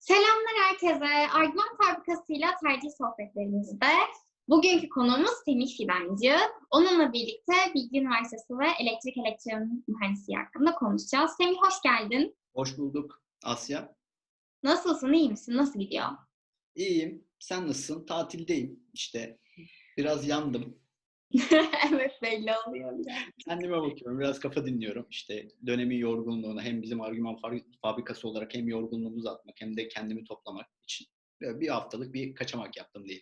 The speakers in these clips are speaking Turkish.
Selamlar herkese. Argüman Fabrikası'yla tercih sohbetlerimizde bugünkü konuğumuz Semih Fidancı. Onunla birlikte Bilgi Üniversitesi ve Elektrik Elektronik Mühendisliği hakkında konuşacağız. Semih hoş geldin. Hoş bulduk Asya. Nasılsın, iyi misin? Nasıl gidiyor? İyiyim. Sen nasılsın? Tatildeyim işte. Biraz yandım. evet belli oluyor. biraz. Kendime bakıyorum. Biraz kafa dinliyorum. İşte dönemin yorgunluğunu hem bizim argüman fabri- fabrikası olarak hem yorgunluğumuzu atmak hem de kendimi toplamak için böyle bir haftalık bir kaçamak yaptım diye.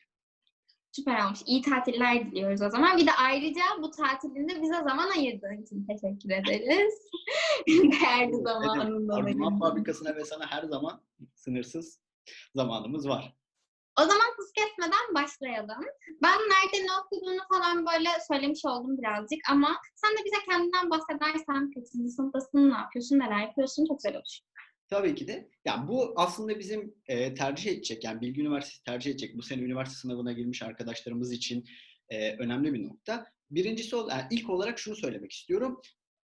Süper olmuş. İyi tatiller diliyoruz o zaman. Bir de ayrıca bu tatilinde bize zaman ayırdığın için teşekkür ederiz. Değerli zamanında. Argüman fabrikasına ve sana her zaman sınırsız zamanımız var. O zaman hız kesmeden başlayalım. Ben nerede ne okuduğunu falan böyle söylemiş oldum birazcık ama sen de bize kendinden bahsedersen kaçıncı sınıftasın, ne yapıyorsun, neler yapıyorsun çok güzel olur. Tabii ki de. Ya bu aslında bizim e, tercih edecek, yani Bilgi Üniversitesi tercih edecek, bu sene üniversite sınavına girmiş arkadaşlarımız için e, önemli bir nokta. Birincisi, ol- yani ilk olarak şunu söylemek istiyorum.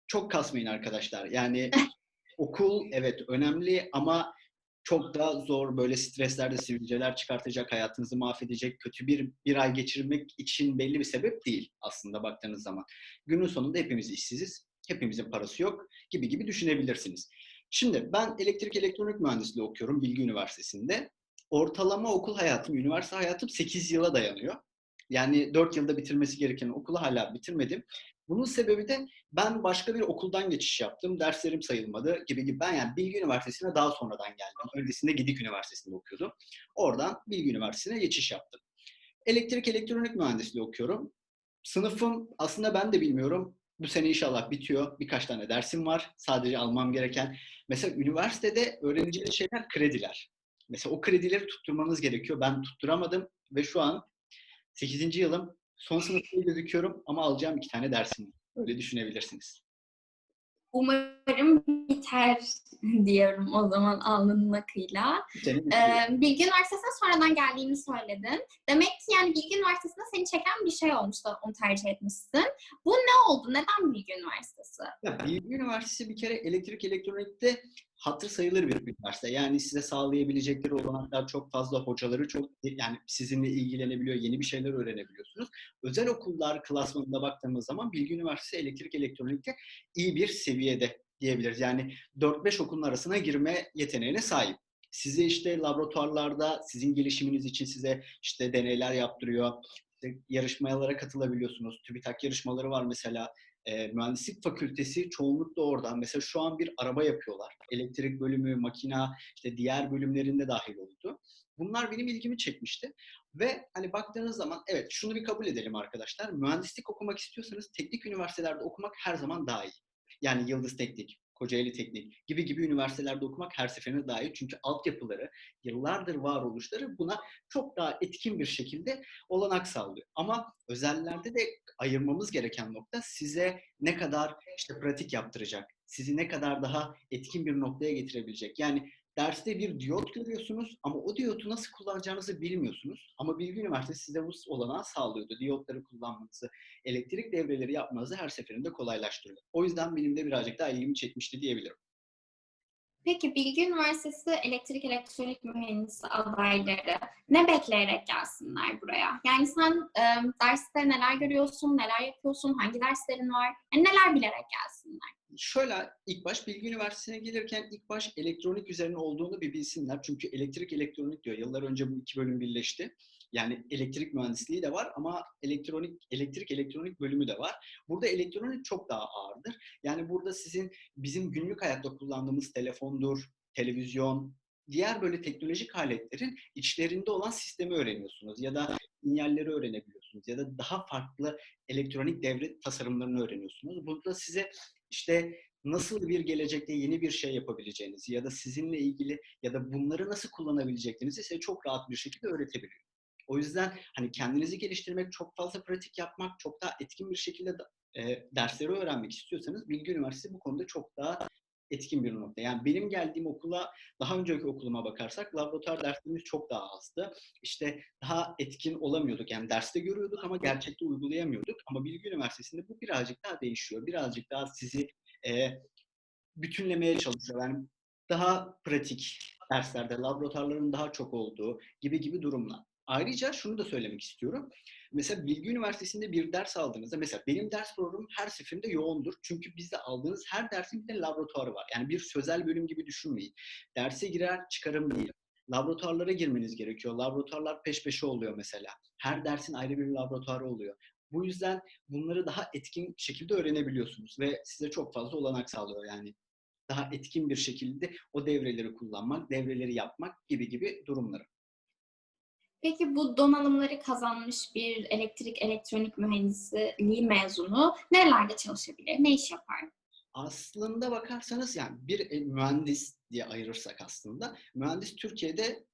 Çok kasmayın arkadaşlar. Yani okul evet önemli ama çok da zor böyle streslerde sivilceler çıkartacak, hayatınızı mahvedecek, kötü bir bir ay geçirmek için belli bir sebep değil aslında baktığınız zaman. Günün sonunda hepimiz işsiziz, hepimizin parası yok gibi gibi düşünebilirsiniz. Şimdi ben elektrik elektronik mühendisliği okuyorum Bilgi Üniversitesi'nde. Ortalama okul hayatım, üniversite hayatım 8 yıla dayanıyor. Yani 4 yılda bitirmesi gereken okulu hala bitirmedim. Bunun sebebi de ben başka bir okuldan geçiş yaptım. Derslerim sayılmadı gibi gibi. Ben yani Bilgi Üniversitesi'ne daha sonradan geldim. Öncesinde Gidik Üniversitesi'nde okuyordum. Oradan Bilgi Üniversitesi'ne geçiş yaptım. Elektrik elektronik mühendisliği okuyorum. Sınıfım aslında ben de bilmiyorum. Bu sene inşallah bitiyor. Birkaç tane dersim var. Sadece almam gereken. Mesela üniversitede öğreneceğiniz şeyler krediler. Mesela o kredileri tutturmanız gerekiyor. Ben tutturamadım ve şu an 8. yılım. Son sınıfta gözüküyorum ama alacağım iki tane dersim. Öyle düşünebilirsiniz. Umarım biter diyorum o zaman alnının akıyla. Ee, Bilgi Üniversitesi'ne sonradan geldiğini söyledin. Demek ki yani Bilgi Üniversitesi'nde seni çeken bir şey olmuş da onu tercih etmişsin. Bu ne oldu? Neden Bilgi Üniversitesi? Ya, Bilgi Üniversitesi bir kere elektrik elektronikte hatır sayılır bir üniversite. Yani size sağlayabilecekleri olanaklar çok fazla, hocaları çok yani sizinle ilgilenebiliyor, yeni bir şeyler öğrenebiliyorsunuz. Özel okullar klasmanında baktığımız zaman Bilgi Üniversitesi elektrik elektronikte iyi bir seviyede diyebiliriz. Yani 4-5 okulun arasına girme yeteneğine sahip. Size işte laboratuvarlarda sizin gelişiminiz için size işte deneyler yaptırıyor. İşte yarışmalara katılabiliyorsunuz. TÜBİTAK yarışmaları var mesela e, mühendislik fakültesi çoğunlukla oradan. Mesela şu an bir araba yapıyorlar. Elektrik bölümü, makina, işte diğer bölümlerinde dahil oldu. Bunlar benim ilgimi çekmişti. Ve hani baktığınız zaman evet şunu bir kabul edelim arkadaşlar. Mühendislik okumak istiyorsanız teknik üniversitelerde okumak her zaman daha iyi. Yani Yıldız Teknik, Kocaeli Teknik gibi gibi üniversitelerde okumak her seferinde daha iyi. Çünkü altyapıları, yıllardır varoluşları buna çok daha etkin bir şekilde olanak sağlıyor. Ama özellerde de ayırmamız gereken nokta size ne kadar işte pratik yaptıracak, sizi ne kadar daha etkin bir noktaya getirebilecek. Yani derste bir diyot görüyorsunuz ama o diyotu nasıl kullanacağınızı bilmiyorsunuz. Ama Bilgi Üniversitesi size bu olanağı sağlıyordu. Diyotları kullanmanızı, elektrik devreleri yapmanızı her seferinde kolaylaştırıyor. O yüzden benim de birazcık daha ilgimi çekmişti diyebilirim. Peki Bilgi Üniversitesi elektrik elektronik mühendisi adayları ne bekleyerek gelsinler buraya? Yani sen e, derste neler görüyorsun, neler yapıyorsun, hangi derslerin var? Yani neler bilerek gelsinler? Şöyle ilk baş Bilgi Üniversitesi'ne gelirken ilk baş elektronik üzerine olduğunu bir bilsinler. Çünkü elektrik elektronik diyor. Yıllar önce bu iki bölüm birleşti. Yani elektrik mühendisliği de var ama elektronik elektrik elektronik bölümü de var. Burada elektronik çok daha ağırdır. Yani burada sizin bizim günlük hayatta kullandığımız telefondur, televizyon, diğer böyle teknolojik aletlerin içlerinde olan sistemi öğreniyorsunuz ya da sinyalleri öğrenebiliyorsunuz ya da daha farklı elektronik devre tasarımlarını öğreniyorsunuz. Burada size işte nasıl bir gelecekte yeni bir şey yapabileceğinizi ya da sizinle ilgili ya da bunları nasıl kullanabileceklerinizi size çok rahat bir şekilde öğretebiliyor. O yüzden hani kendinizi geliştirmek, çok fazla pratik yapmak, çok daha etkin bir şekilde e, dersleri öğrenmek istiyorsanız Bilgi Üniversitesi bu konuda çok daha etkin bir nokta. Yani benim geldiğim okula, daha önceki okuluma bakarsak laboratuvar derslerimiz çok daha azdı. İşte daha etkin olamıyorduk. Yani derste görüyorduk ama gerçekte uygulayamıyorduk. Ama Bilgi Üniversitesi'nde bu birazcık daha değişiyor. Birazcık daha sizi e, bütünlemeye çalışıyor. Yani daha pratik derslerde laboratuvarların daha çok olduğu gibi gibi durumlar. Ayrıca şunu da söylemek istiyorum. Mesela Bilgi Üniversitesi'nde bir ders aldığınızda, mesela benim ders programım her seferinde yoğundur. Çünkü bizde aldığınız her dersin bir de laboratuvarı var. Yani bir sözel bölüm gibi düşünmeyin. Derse girer çıkarım değil. Laboratuvarlara girmeniz gerekiyor. Laboratuvarlar peş peşe oluyor mesela. Her dersin ayrı bir laboratuvarı oluyor. Bu yüzden bunları daha etkin şekilde öğrenebiliyorsunuz ve size çok fazla olanak sağlıyor yani. Daha etkin bir şekilde o devreleri kullanmak, devreleri yapmak gibi gibi durumları. Peki bu donanımları kazanmış bir elektrik elektronik mühendisliği mezunu nerelerde çalışabilir? Ne iş yapar? Aslında bakarsanız yani bir e, mühendis diye ayırırsak aslında mühendis Türkiye'de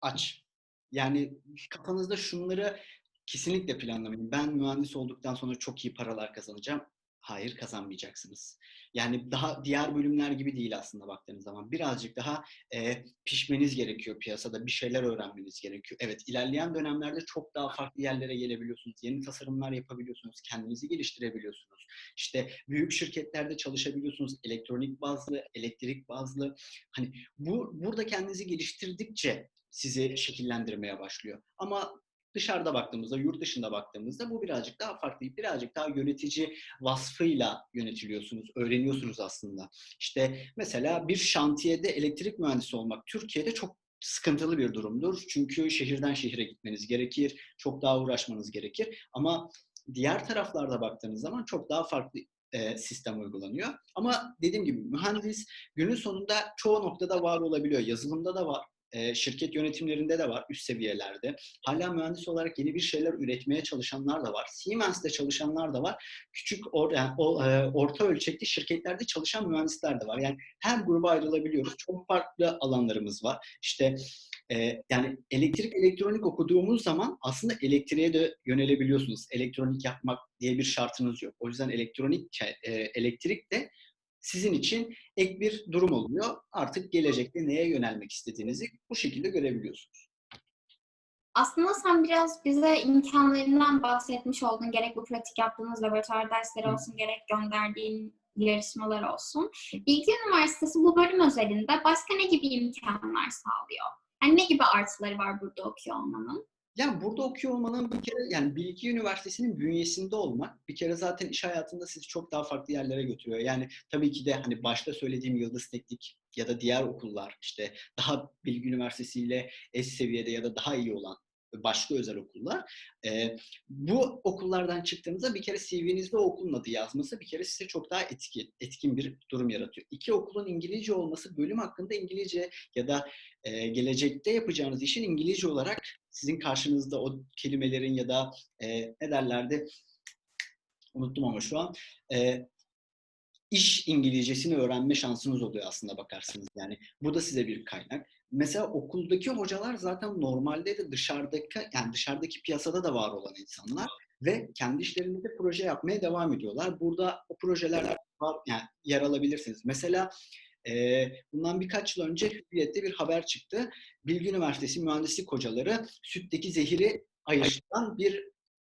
aç. Yani kafanızda şunları kesinlikle planlamayın. Ben mühendis olduktan sonra çok iyi paralar kazanacağım. Hayır kazanmayacaksınız. Yani daha diğer bölümler gibi değil aslında baktığınız zaman. Birazcık daha e, pişmeniz gerekiyor piyasada. Bir şeyler öğrenmeniz gerekiyor. Evet ilerleyen dönemlerde çok daha farklı yerlere gelebiliyorsunuz. Yeni tasarımlar yapabiliyorsunuz. Kendinizi geliştirebiliyorsunuz. İşte büyük şirketlerde çalışabiliyorsunuz. Elektronik bazlı, elektrik bazlı. Hani bu burada kendinizi geliştirdikçe sizi şekillendirmeye başlıyor. Ama dışarıda baktığımızda, yurt dışında baktığımızda bu birazcık daha farklı. Birazcık daha yönetici vasfıyla yönetiliyorsunuz, öğreniyorsunuz aslında. İşte mesela bir şantiyede elektrik mühendisi olmak Türkiye'de çok sıkıntılı bir durumdur. Çünkü şehirden şehire gitmeniz gerekir, çok daha uğraşmanız gerekir. Ama diğer taraflarda baktığınız zaman çok daha farklı e, sistem uygulanıyor. Ama dediğim gibi mühendis günün sonunda çoğu noktada var olabiliyor. Yazılımda da var, e, şirket yönetimlerinde de var üst seviyelerde. Hala mühendis olarak yeni bir şeyler üretmeye çalışanlar da var. Siemens'te çalışanlar da var. Küçük or, yani, o, e, orta ölçekli şirketlerde çalışan mühendisler de var. Yani her gruba ayrılabiliyoruz. Çok farklı alanlarımız var. İşte e, yani elektrik elektronik okuduğumuz zaman aslında elektriğe de yönelebiliyorsunuz. Elektronik yapmak diye bir şartınız yok. O yüzden elektronik e, elektrik de sizin için ek bir durum oluyor. Artık gelecekte neye yönelmek istediğinizi bu şekilde görebiliyorsunuz. Aslında sen biraz bize imkanlarından bahsetmiş oldun. Gerek bu pratik yaptığınız laboratuvar dersleri olsun, gerek gönderdiğin yarışmalar olsun. Bilgi Üniversitesi bu bölüm özelinde başka ne gibi imkanlar sağlıyor? Yani ne gibi artıları var burada okuyor olmanın? Yani burada okuyor olmanın bir kere yani Bilgi Üniversitesi'nin bünyesinde olmak bir kere zaten iş hayatında sizi çok daha farklı yerlere götürüyor. Yani tabii ki de hani başta söylediğim Yıldız Teknik ya da diğer okullar işte daha Bilgi Üniversitesi ile eş seviyede ya da daha iyi olan başka özel okullar. E, bu okullardan çıktığınızda bir kere CV'nizde o okulun adı yazması bir kere size çok daha etkin, etkin bir durum yaratıyor. İki okulun İngilizce olması bölüm hakkında İngilizce ya da e, gelecekte yapacağınız işin İngilizce olarak sizin karşınızda o kelimelerin ya da e, ne derlerdi unuttum ama şu an e, iş İngilizcesini öğrenme şansınız oluyor aslında bakarsınız. Yani bu da size bir kaynak. Mesela okuldaki hocalar zaten normalde de dışarıdaki yani dışarıdaki piyasada da var olan insanlar ve kendi işlerinde de proje yapmaya devam ediyorlar. Burada o projeler var yani yer alabilirsiniz. Mesela e, bundan birkaç yıl önce Hürriyet'te bir haber çıktı. Bilgi Üniversitesi mühendislik hocaları sütteki zehiri ayırtan bir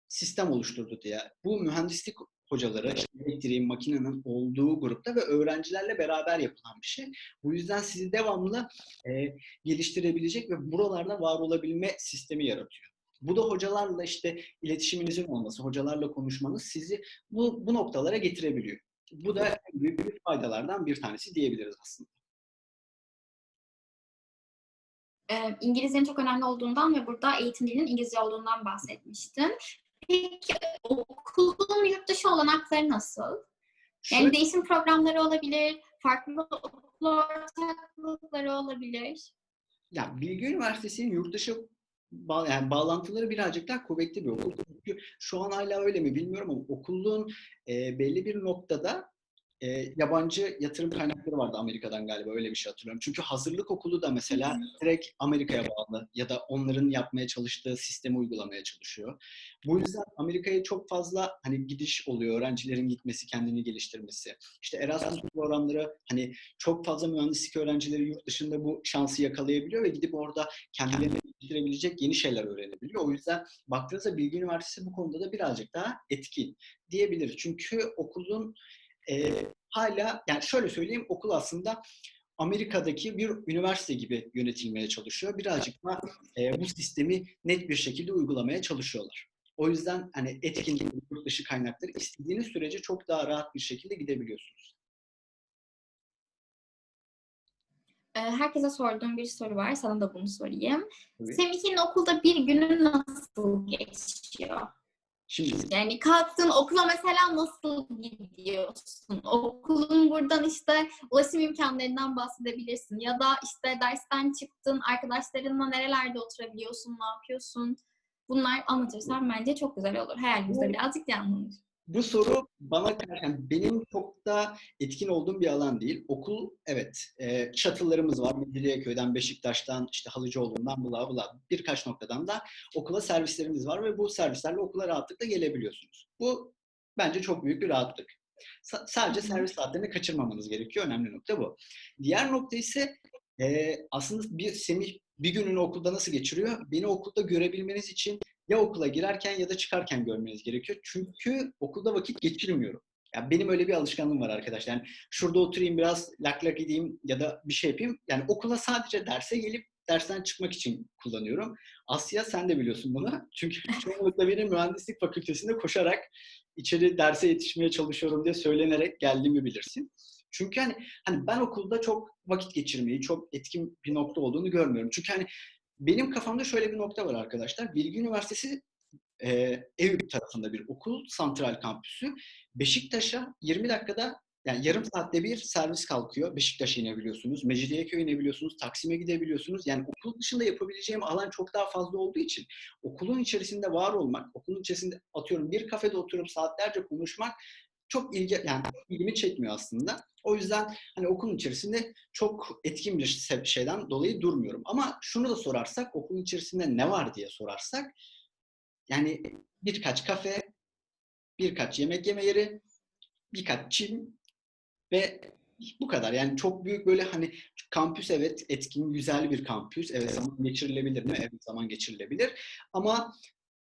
sistem oluşturdu diye. Bu mühendislik hocaları, elektriğin, makinenin olduğu grupta ve öğrencilerle beraber yapılan bir şey. Bu yüzden sizi devamlı e, geliştirebilecek ve buralarda var olabilme sistemi yaratıyor. Bu da hocalarla işte iletişiminizin olması, hocalarla konuşmanız sizi bu, bu noktalara getirebiliyor. Bu da büyük bir faydalardan bir tanesi diyebiliriz aslında. Ee, İngilizcenin çok önemli olduğundan ve burada eğitim dilinin İngilizce olduğundan bahsetmiştin. Peki okulun yurt dışı olanakları nasıl? Yani Şöyle, değişim programları olabilir, farklı okul ortaklıkları olabilir. ya Bilgi Üniversitesi'nin yurt dışı bağ, yani bağlantıları birazcık daha kuvvetli bir okul. Çünkü şu an hala öyle mi bilmiyorum ama okulun e, belli bir noktada e, yabancı yatırım kaynakları vardı Amerika'dan galiba öyle bir şey hatırlıyorum. Çünkü hazırlık okulu da mesela direkt Amerika'ya bağlı ya da onların yapmaya çalıştığı sistemi uygulamaya çalışıyor. Bu yüzden Amerika'ya çok fazla hani gidiş oluyor. Öğrencilerin gitmesi, kendini geliştirmesi. İşte Erasmus programları hani çok fazla mühendislik öğrencileri yurt dışında bu şansı yakalayabiliyor ve gidip orada kendilerini geliştirebilecek yeni şeyler öğrenebiliyor. O yüzden baktığınızda Bilgi Üniversitesi bu konuda da birazcık daha etkin diyebiliriz. Çünkü okulun e, hala yani şöyle söyleyeyim okul aslında Amerika'daki bir üniversite gibi yönetilmeye çalışıyor. Birazcık da e, bu sistemi net bir şekilde uygulamaya çalışıyorlar. O yüzden hani etkin yurt dışı kaynakları istediğiniz sürece çok daha rahat bir şekilde gidebiliyorsunuz. Herkese sorduğum bir soru var. Sana da bunu sorayım. Semih'in okulda bir günü nasıl geçiyor? Şimdi Yani kalktın okula mesela nasıl gidiyorsun? Okulun buradan işte ulaşım imkanlarından bahsedebilirsin. Ya da işte dersten çıktın, arkadaşlarınla nerelerde oturabiliyorsun, ne yapıyorsun? Bunlar anlatırsan bence çok güzel olur. Hayalimizde birazcık canlanır. Bu soru bana yani benim çok da etkin olduğum bir alan değil. Okul evet e, shuttle'larımız var. Mecidiyeköy'den, Beşiktaş'tan, işte Halıcıoğlu'ndan bula bula birkaç noktadan da okula servislerimiz var ve bu servislerle okula rahatlıkla gelebiliyorsunuz. Bu bence çok büyük bir rahatlık. Sa- sadece servis saatlerini kaçırmamanız gerekiyor. Önemli nokta bu. Diğer nokta ise e, aslında bir Semih bir gününü okulda nasıl geçiriyor? Beni okulda görebilmeniz için ya okula girerken ya da çıkarken görmeniz gerekiyor. Çünkü okulda vakit geçirmiyorum. Ya benim öyle bir alışkanlığım var arkadaşlar. Yani şurada oturayım biraz lak lak edeyim ya da bir şey yapayım. Yani okula sadece derse gelip dersten çıkmak için kullanıyorum. Asya sen de biliyorsun bunu. Çünkü çoğunlukla benim mühendislik fakültesinde koşarak içeri derse yetişmeye çalışıyorum diye söylenerek geldiğimi bilirsin. Çünkü hani, hani ben okulda çok vakit geçirmeyi, çok etkin bir nokta olduğunu görmüyorum. Çünkü hani benim kafamda şöyle bir nokta var arkadaşlar. Bilgi Üniversitesi e, Eyüp tarafında bir okul, Santral Kampüsü. Beşiktaş'a 20 dakikada yani yarım saatte bir servis kalkıyor. Beşiktaş'a inebiliyorsunuz, Mecidiyeköy'e inebiliyorsunuz, Taksim'e gidebiliyorsunuz. Yani okul dışında yapabileceğim alan çok daha fazla olduğu için okulun içerisinde var olmak, okulun içerisinde atıyorum bir kafede oturup saatlerce konuşmak çok ilgi yani ilgimi çekmiyor aslında. O yüzden hani okulun içerisinde çok etkin bir şeyden dolayı durmuyorum. Ama şunu da sorarsak, okulun içerisinde ne var diye sorarsak, yani birkaç kafe, birkaç yemek yeme yeri, birkaç çim ve bu kadar. Yani çok büyük böyle hani kampüs evet etkin, güzel bir kampüs. Evet zaman geçirilebilir mi? Evet zaman geçirilebilir. Ama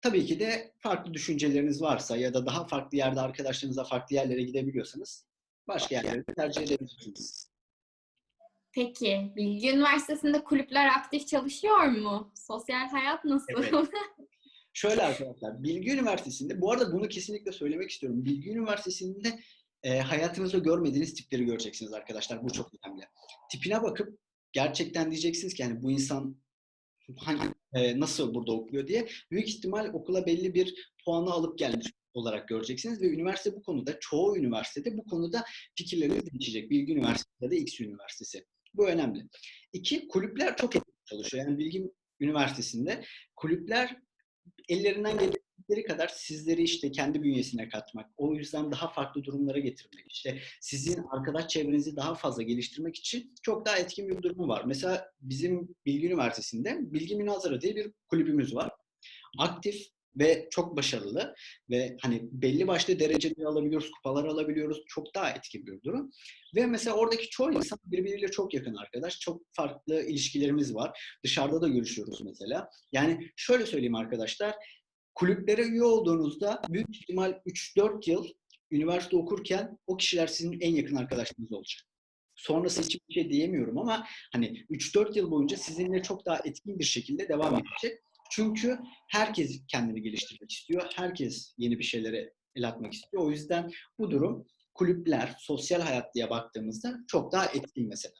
tabii ki de farklı düşünceleriniz varsa ya da daha farklı yerde arkadaşlarınızla farklı yerlere gidebiliyorsanız başka yerleri tercih edebilirsiniz. Peki, Bilgi Üniversitesi'nde kulüpler aktif çalışıyor mu? Sosyal hayat nasıl? Evet. Şöyle arkadaşlar, Bilgi Üniversitesi'nde, bu arada bunu kesinlikle söylemek istiyorum. Bilgi Üniversitesi'nde e, hayatınızda görmediğiniz tipleri göreceksiniz arkadaşlar. Bu çok önemli. Tipine bakıp gerçekten diyeceksiniz ki yani bu insan hangi, e, nasıl burada okuyor diye büyük ihtimal okula belli bir puanı alıp gelmiş olarak göreceksiniz ve üniversite bu konuda, çoğu üniversitede bu konuda fikirlerini değişecek. Bilgi Üniversitesi da X Üniversitesi. Bu önemli. İki, kulüpler çok çalışıyor. Yani Bilgi Üniversitesi'nde kulüpler ellerinden geldikleri kadar sizleri işte kendi bünyesine katmak, o yüzden daha farklı durumlara getirmek, işte sizin arkadaş çevrenizi daha fazla geliştirmek için çok daha etkin bir durumu var. Mesela bizim Bilgi Üniversitesi'nde Bilgi Münazara diye bir kulübümüz var. Aktif ve çok başarılı ve hani belli başlı dereceleri alabiliyoruz, kupalar alabiliyoruz. Çok daha etkin bir durum. Ve mesela oradaki çoğu insan birbiriyle çok yakın arkadaş. Çok farklı ilişkilerimiz var. Dışarıda da görüşüyoruz mesela. Yani şöyle söyleyeyim arkadaşlar. Kulüplere üye olduğunuzda büyük ihtimal 3-4 yıl üniversite okurken o kişiler sizin en yakın arkadaşlarınız olacak. Sonrası için bir şey diyemiyorum ama hani 3-4 yıl boyunca sizinle çok daha etkin bir şekilde devam edecek. Çünkü herkes kendini geliştirmek istiyor. Herkes yeni bir şeylere el atmak istiyor. O yüzden bu durum kulüpler, sosyal hayat diye baktığımızda çok daha etkin mesela.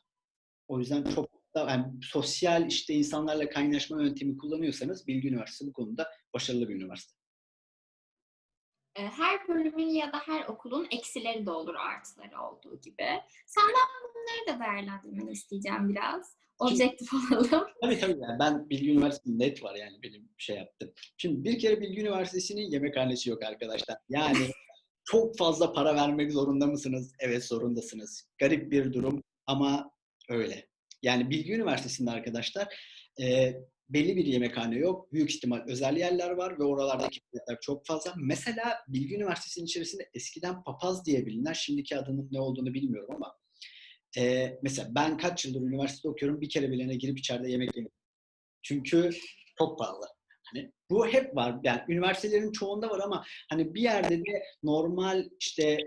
O yüzden çok yani sosyal işte insanlarla kaynaşma yöntemi kullanıyorsanız Bilgi Üniversitesi bu konuda başarılı bir üniversite. E, Her bölümün ya da her okulun eksileri de olur, artıları olduğu gibi. Senden bunları da değerlendirmeni isteyeceğim biraz. Objektif olalım. Tabii tabii yani ben Bilgi Üniversitesi net var yani benim şey yaptım. Şimdi bir kere Bilgi Üniversitesi'nin yemekhanesi yok arkadaşlar. Yani çok fazla para vermek zorunda mısınız? Evet zorundasınız. Garip bir durum ama öyle. Yani Bilgi Üniversitesi'nde arkadaşlar e, belli bir yemekhane yok. Büyük ihtimal özel yerler var ve oralardaki fiyatlar çok fazla. Mesela Bilgi Üniversitesi'nin içerisinde eskiden papaz diye bilinen, şimdiki adının ne olduğunu bilmiyorum ama e, mesela ben kaç yıldır üniversitede okuyorum bir kere bilene girip içeride yemek yemedim. Çünkü çok pahalı. Hani bu hep var. Yani üniversitelerin çoğunda var ama hani bir yerde de normal işte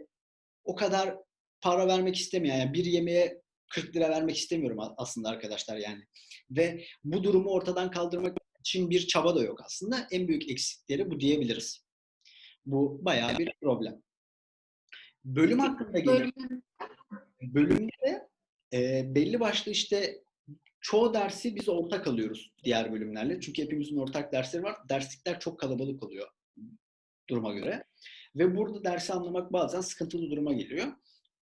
o kadar para vermek istemeyen yani bir yemeğe 40 lira vermek istemiyorum aslında arkadaşlar yani. Ve bu durumu ortadan kaldırmak için bir çaba da yok aslında. En büyük eksikleri bu diyebiliriz. Bu bayağı bir problem. Bölüm hakkında. Bölüm Bölümde e, belli başlı işte çoğu dersi biz ortak alıyoruz diğer bölümlerle. Çünkü hepimizin ortak dersleri var. Derslikler çok kalabalık oluyor duruma göre. Ve burada dersi anlamak bazen sıkıntılı duruma geliyor.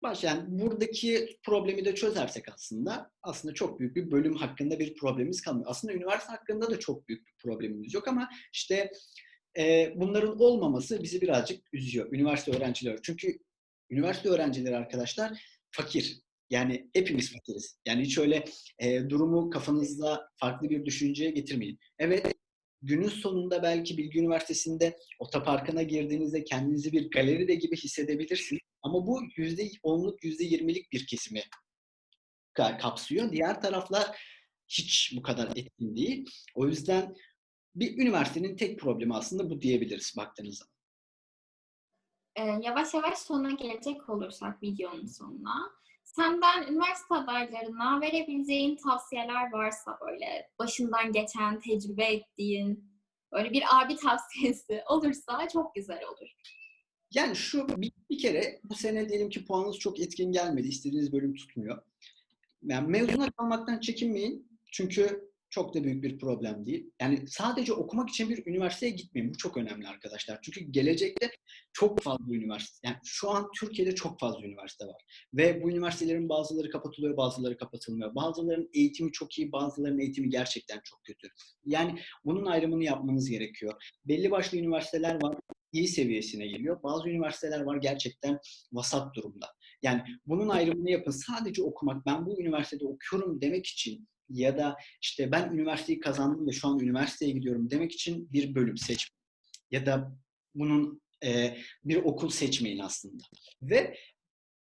Baş, yani buradaki problemi de çözersek aslında aslında çok büyük bir bölüm hakkında bir problemimiz kalmıyor. Aslında üniversite hakkında da çok büyük bir problemimiz yok ama işte e, bunların olmaması bizi birazcık üzüyor. Üniversite öğrencileri. Çünkü üniversite öğrencileri arkadaşlar fakir. Yani hepimiz fakiriz. Yani hiç öyle e, durumu kafanızda farklı bir düşünceye getirmeyin. Evet günün sonunda belki Bilgi Üniversitesi'nde otoparkına girdiğinizde kendinizi bir galeride gibi hissedebilirsiniz. Ama bu %10'luk, %20'lik bir kesimi ka- kapsıyor. Diğer taraflar hiç bu kadar etkin değil. O yüzden bir üniversitenin tek problemi aslında bu diyebiliriz baktığınız zaman. Ee, yavaş yavaş sona gelecek olursak videonun sonuna. Senden üniversite adaylarına verebileceğin tavsiyeler varsa böyle başından geçen, tecrübe ettiğin böyle bir abi tavsiyesi olursa çok güzel olur. Yani şu bir, bir kere bu sene diyelim ki puanınız çok etkin gelmedi. istediğiniz bölüm tutmuyor. Yani mezuna kalmaktan çekinmeyin. Çünkü çok da büyük bir problem değil. Yani sadece okumak için bir üniversiteye gitmeyin. Bu çok önemli arkadaşlar. Çünkü gelecekte çok fazla üniversite, yani şu an Türkiye'de çok fazla üniversite var. Ve bu üniversitelerin bazıları kapatılıyor, bazıları kapatılmıyor. Bazılarının eğitimi çok iyi, bazılarının eğitimi gerçekten çok kötü. Yani bunun ayrımını yapmanız gerekiyor. Belli başlı üniversiteler var, iyi seviyesine geliyor. Bazı üniversiteler var gerçekten vasat durumda. Yani bunun ayrımını yapın. Sadece okumak, ben bu üniversitede okuyorum demek için ya da işte ben üniversiteyi kazandım ve şu an üniversiteye gidiyorum demek için bir bölüm seçmeyin. Ya da bunun e, bir okul seçmeyin aslında. Ve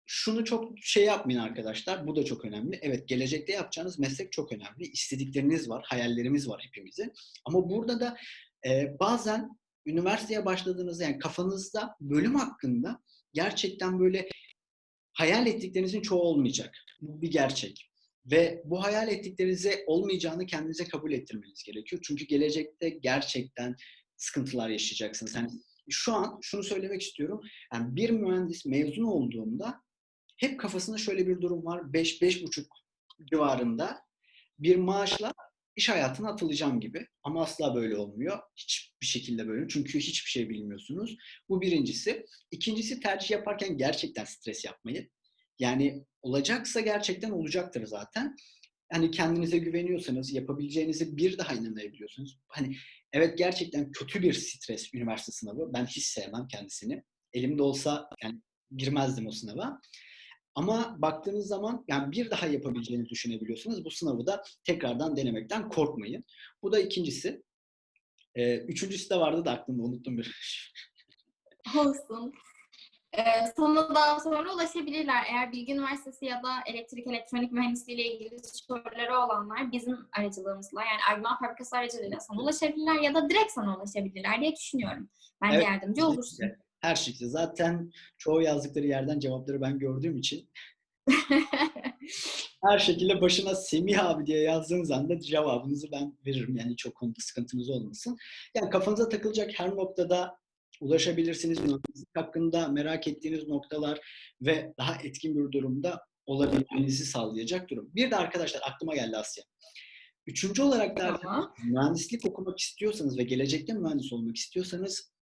şunu çok şey yapmayın arkadaşlar. Bu da çok önemli. Evet gelecekte yapacağınız meslek çok önemli. İstedikleriniz var, hayallerimiz var hepimizin. Ama burada da e, bazen üniversiteye başladığınızda yani kafanızda bölüm hakkında gerçekten böyle hayal ettiklerinizin çoğu olmayacak. Bu bir gerçek. Ve bu hayal ettiklerinize olmayacağını kendinize kabul ettirmeniz gerekiyor. Çünkü gelecekte gerçekten sıkıntılar yaşayacaksınız. Yani şu an şunu söylemek istiyorum. Yani bir mühendis mezun olduğunda hep kafasında şöyle bir durum var. 5-5,5 civarında bir maaşla iş hayatına atılacağım gibi. Ama asla böyle olmuyor. Hiçbir şekilde böyle. Çünkü hiçbir şey bilmiyorsunuz. Bu birincisi. İkincisi tercih yaparken gerçekten stres yapmayın. Yani olacaksa gerçekten olacaktır zaten. Hani kendinize güveniyorsanız, yapabileceğinizi bir daha inanabiliyorsunuz. Hani evet gerçekten kötü bir stres üniversite sınavı. Ben hiç sevmem kendisini. Elimde olsa yani girmezdim o sınava. Ama baktığınız zaman yani bir daha yapabileceğinizi düşünebiliyorsunuz. Bu sınavı da tekrardan denemekten korkmayın. Bu da ikincisi. Ee, üçüncüsü de vardı da aklımda unuttum bir. Olsun. Ee, sana daha sonra ulaşabilirler. Eğer Bilgi Üniversitesi ya da elektrik elektronik mühendisliği ile ilgili soruları olanlar bizim aracılığımızla yani Argüman Fabrikası aracılığıyla sana ulaşabilirler ya da direkt sana ulaşabilirler diye düşünüyorum. Ben Evet, yardımcı olursun. Her şekilde. Zaten çoğu yazdıkları yerden cevapları ben gördüğüm için her şekilde başına Semih abi diye yazdığınız anda cevabınızı ben veririm. Yani çok konuda sıkıntınız olmasın. Yani kafanıza takılacak her noktada ulaşabilirsiniz. Mühendislik hakkında merak ettiğiniz noktalar ve daha etkin bir durumda olabilmenizi sağlayacak durum. Bir de arkadaşlar aklıma geldi Asya. Üçüncü olarak da mühendislik okumak istiyorsanız ve gelecekte mühendis olmak istiyorsanız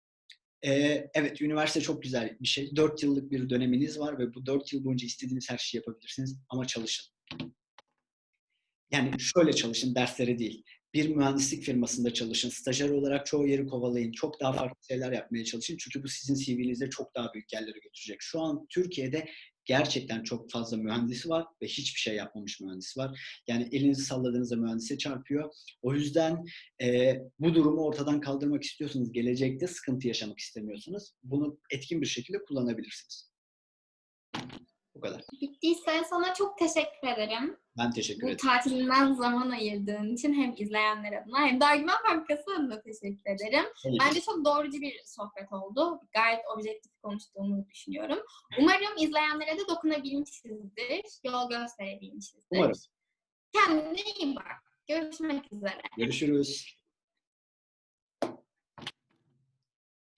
ee, evet, üniversite çok güzel bir şey. Dört yıllık bir döneminiz var ve bu dört yıl boyunca istediğiniz her şeyi yapabilirsiniz ama çalışın. Yani şöyle çalışın, derslere değil. Bir mühendislik firmasında çalışın. Stajyer olarak çoğu yeri kovalayın. Çok daha farklı şeyler yapmaya çalışın. Çünkü bu sizin CV'nizde çok daha büyük yerlere götürecek. Şu an Türkiye'de gerçekten çok fazla mühendisi var ve hiçbir şey yapmamış mühendis var. Yani elinizi salladığınızda mühendise çarpıyor. O yüzden e, bu durumu ortadan kaldırmak istiyorsanız, gelecekte sıkıntı yaşamak istemiyorsanız bunu etkin bir şekilde kullanabilirsiniz. Bu kadar. Bittiyse sana çok teşekkür ederim. Ben teşekkür Bu ederim. tatilinden zaman ayırdığın için hem izleyenler adına hem de Argüman Fabrikası adına teşekkür ederim. Ki. Bence çok doğrucu bir sohbet oldu. Gayet objektif konuştuğumu düşünüyorum. Umarım izleyenlere de dokunabilmişizdir, yol gösterebilmişizdir. Umarım. Kendine iyi bak. Görüşmek üzere. Görüşürüz.